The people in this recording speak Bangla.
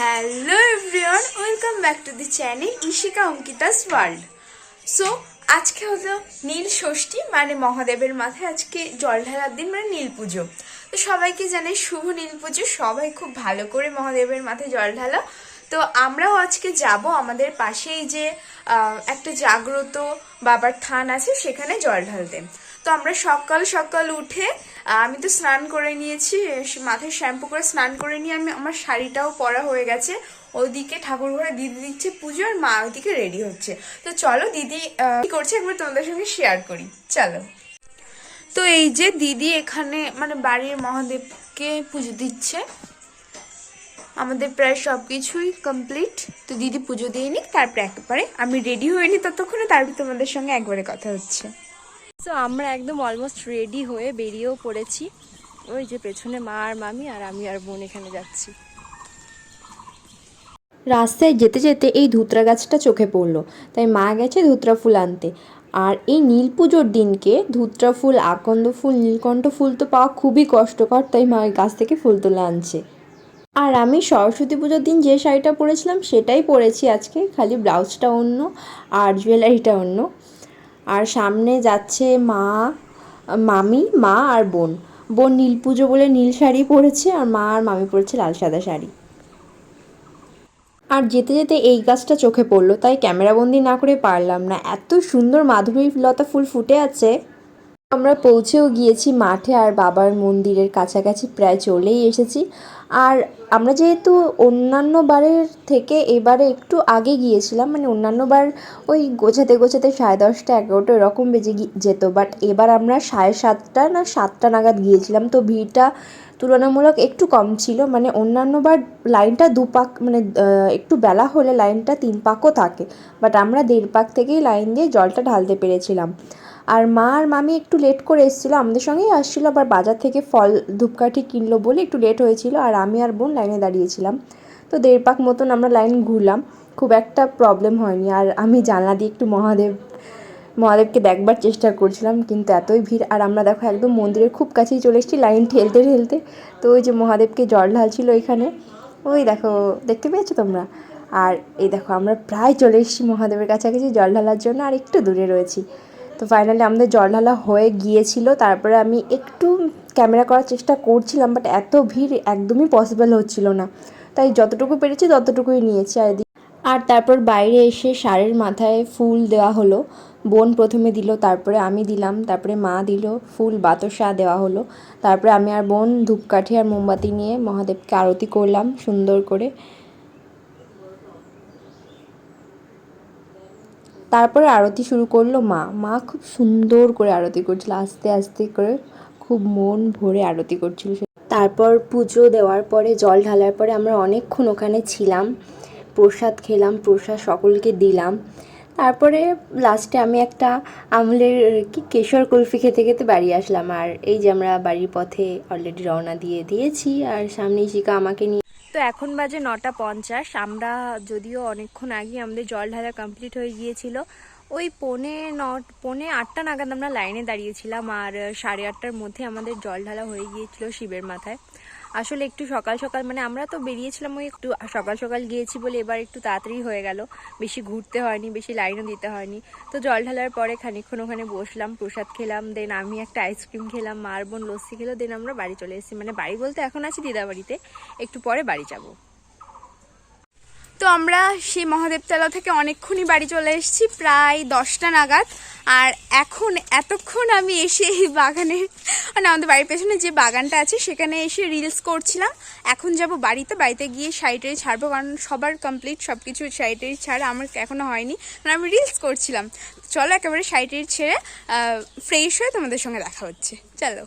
Hello everyone welcome back to the channel Ishika Ankita's world so আজকে হলো নীল ষষ্ঠী মানে মহাদেবের মাথায় আজকে জল ঢালার দিন মানে নীল পুজো। তো সবাইকে জানে শুভ নীল পুজো, সবাই খুব ভালো করে মহাদেবের মাথায় জল ঢালা। তো আমরাও আজকে যাব আমাদের পাশেই যে একটা জাগ্রত বাবার থান আছে, সেখানে জল ঢালতে। তো আমরা সকাল সকাল উঠে আমি তো স্নান করে নিয়েছি মাথায় শ্যাম্পু করে স্নান করে নিয়ে আমি আমার শাড়িটাও পরা হয়ে গেছে। ওদিকে ঠাকুর ঘরে দিদি দিচ্ছে পুজো আর মা ওদিকে রেডি হচ্ছে। তো চলো দিদি কি করছে একবার তোমাদের সঙ্গে শেয়ার করি। চলো। তো এই যে দিদি এখানে মানে বাড়ির মহাদেবকে পুজো দিচ্ছে। আমাদের প্রায় সব কিছুই কমপ্লিট তো দিদি পুজো দিয়ে নিক, তারপরে একেবারে আমি রেডি হয়ে নি ততক্ষণে, তারপর তোমাদের সঙ্গে একবারে কথা হচ্ছে। তো আমরা একদম অলমোস্ট রেডি হয়ে বেরিয়েও পড়েছি। ওই যে পেছনে মা আর মামি আর আমি আর বোন এখানে যাচ্ছি। রাস্তায় যেতে যেতে এই ধুতরা গাছটা চোখে পড়ল। তাই মা গেছে ধুতরা ফুল আনতে। আর এই নীল পুজোর দিনকে ধুতরা ফুল, আকন্দ ফুল, নীলকণ্ঠ ফুল তো পাওয়া খুবই কষ্টকর, তাই মায়ের গাছ থেকে ফুল তুলে আনছে। আর আমি সরস্বতী পুজোর দিন যে শাড়িটা পরেছিলাম সেটাই পরেছি আজকে, খালি ব্লাউজটা অন্য আর জুয়েলারিটা অন্য। আর সামনে যাচ্ছে মা, মামি, মা আর বোন। বোন নীল পুজো বলে নীল শাড়ি পরেছে আর মা আর মামি পরেছে লাল সাদা শাড়ি। আর যেতে যেতে এই গাছটা চোখে পড়ল, তাই ক্যামেরাবন্দি না করে পারলাম না। এত সুন্দর মাধুরী লতা ফুল ফুটে আছে। আমরা পৌঁছেও গিয়েছি মাঠে আর বাবার মন্দিরের কাছাকাছি প্রায় চলেই এসেছি। আর আমরা যেহেতু অন্যান্য বারের থেকে এবারে একটু আগে গিয়েছিলাম মানে অন্যান্য বার ওই গোছাতে গোছাতে সাড়ে দশটা এগারোটা এরকম বেজে যেত বাট এবার আমরা সাড়ে সাতটা না সাতটা নাগাদ গিয়েছিলাম। তো ভিড়টা তুলনামূলক একটু কম ছিল মানে অন্যান্যবার লাইনটা দু পাক মানে একটু বেলা হলে লাইনটা তিন পাকও থাকে বাট আমরা দেড় পাক থেকেই লাইন দিয়ে জলটা ঢালতে পেরেছিলাম। আর মা আর মামি একটু লেট করে এসেছিল, আমাদের সঙ্গেই আসছিল, আবার বাজার থেকে ফল ধূপকাঠি কিনলো বলে একটু লেট হয়েছিল, আর আমি আর বোন লাইনে দাঁড়িয়েছিলাম। তো দেড় পাক মতন আমরা লাইন ঘুরলাম, খুব একটা প্রবলেম হয়নি। আর আমি জানলা দিয়ে একটু মহাদেব, মহাদেবকে দেখবার চেষ্টা করছিলাম, কিন্তু এতই ভিড়, আর আমরা দেখো একদম মন্দিরের খুব কাছেই চলে এসেছি লাইন ঠেলতে ঠেলতে। তো ওই যে মহাদেবকে জল ঢালছিল এখানে, ওই দেখো, দেখতে পেয়েছ তোমরা? আর এই দেখো, আমরা প্রায় চলে এসেছি মহাদেবের কাছাকাছি জল ঢালার জন্য, আর একটু দূরে রয়েছি। তো ফাইনালি আমাদের জল ঢালা হয়ে গিয়েছিল, তারপরে আমি একটু ক্যামেরা করার চেষ্টা করছিলাম বাট এত ভিড় একদমই পসিবল হচ্ছিল না। তাই যতটুকু পেরেছি ততটুকুই নিয়েছি, আর আর তারপর বাইরে এসে সারের মাথায় ফুল দেওয়া হলো। বোন প্রথমে দিল, তারপরে আমি দিলাম, তারপরে মা দিল, ফুল বাতাসা দেওয়া হলো। তারপরে আমি আর বোন ধূপকাঠি আর মোমবাতি নিয়ে মহাদেবকে আরতি করলাম, সুন্দর করে। তারপরে আরতি শুরু করল মা। মা খুব সুন্দর করে আরতি করছিল, আস্তে আস্তে করে খুব মন ভরে আরতি করছিল। তারপর পুজো দেওয়ার পরে, জল ঢালার পরে আমরা অনেকক্ষণ ওখানে ছিলাম, প্রসাদ খেলাম, প্রসাদ সকলকে দিলাম। তারপরে লাস্টে আমি একটা আমলের কি কেশর কুলফি খেতে খেতে বাড়ি আসলাম। আর এই যে আমরা বাড়ির পথে অলরেডি রওনা দিয়ে দিয়েছি, আর সামনে ইশিকা আমাকে নিয়ে তো এখন বাজে নটা পঞ্চাশ। আমরা যদিও অনেকক্ষণ আগে আমাদের জল ঢালা কমপ্লিট হয়ে গিয়েছিল। ওই পৌনে ন পৌনে আটটা নাগাদ আমরা লাইনে দাঁড়িয়েছিলাম আর সাড়ে আটটার মধ্যে আমাদের জল ঢালা হয়ে গিয়েছিল শিবের মাথায়। আসলে একটু সকাল সকাল মানে আমরা তো বেরিয়েছিলাম ওই একটু সকাল সকাল গিয়েছি বলে এবার একটু তাড়াতাড়ি হয়ে গেল। বেশি ঘুরতে হয়নি, বেশি লাইনও দিতে হয়নি। তো জল ঢালার পরে খানিকক্ষণ ওখানে বসলাম, প্রসাদ খেলাম দেন আমি একটা আইসক্রিম খেলাম, মার বোন লস্যি খেলো দেন আমরা বাড়ি চলে এসেছি। মানে বাড়ি বলতে এখন আছি দিদা বাড়িতে একটু পরে বাড়ি যাব। তো আমরা সেই মহাদেবতলা থেকে অনেকক্ষণই বাড়ি চলে এসেছি, প্রায় দশটা নাগাদ। আর এখন এতক্ষণ আমি এসে এই বাগানে মানে আমাদের বাড়ির পেছনে যে বাগানটা আছে, সেখানে এসে রিলস করছিলাম। এখন যাব বাড়িতে বাড়িতে গিয়ে শাড়িটারি ছাড়বো, কারণ সবার কমপ্লিট সব কিছু শাড়িটারি ছাড়া আমার এখনও হয়নি। কারণ আমি রিলস করছিলাম। চলো একেবারে শাড়িটারি ছেড়ে ফ্রেশ হয়ে তোমাদের সঙ্গে দেখা হচ্ছে। চলো।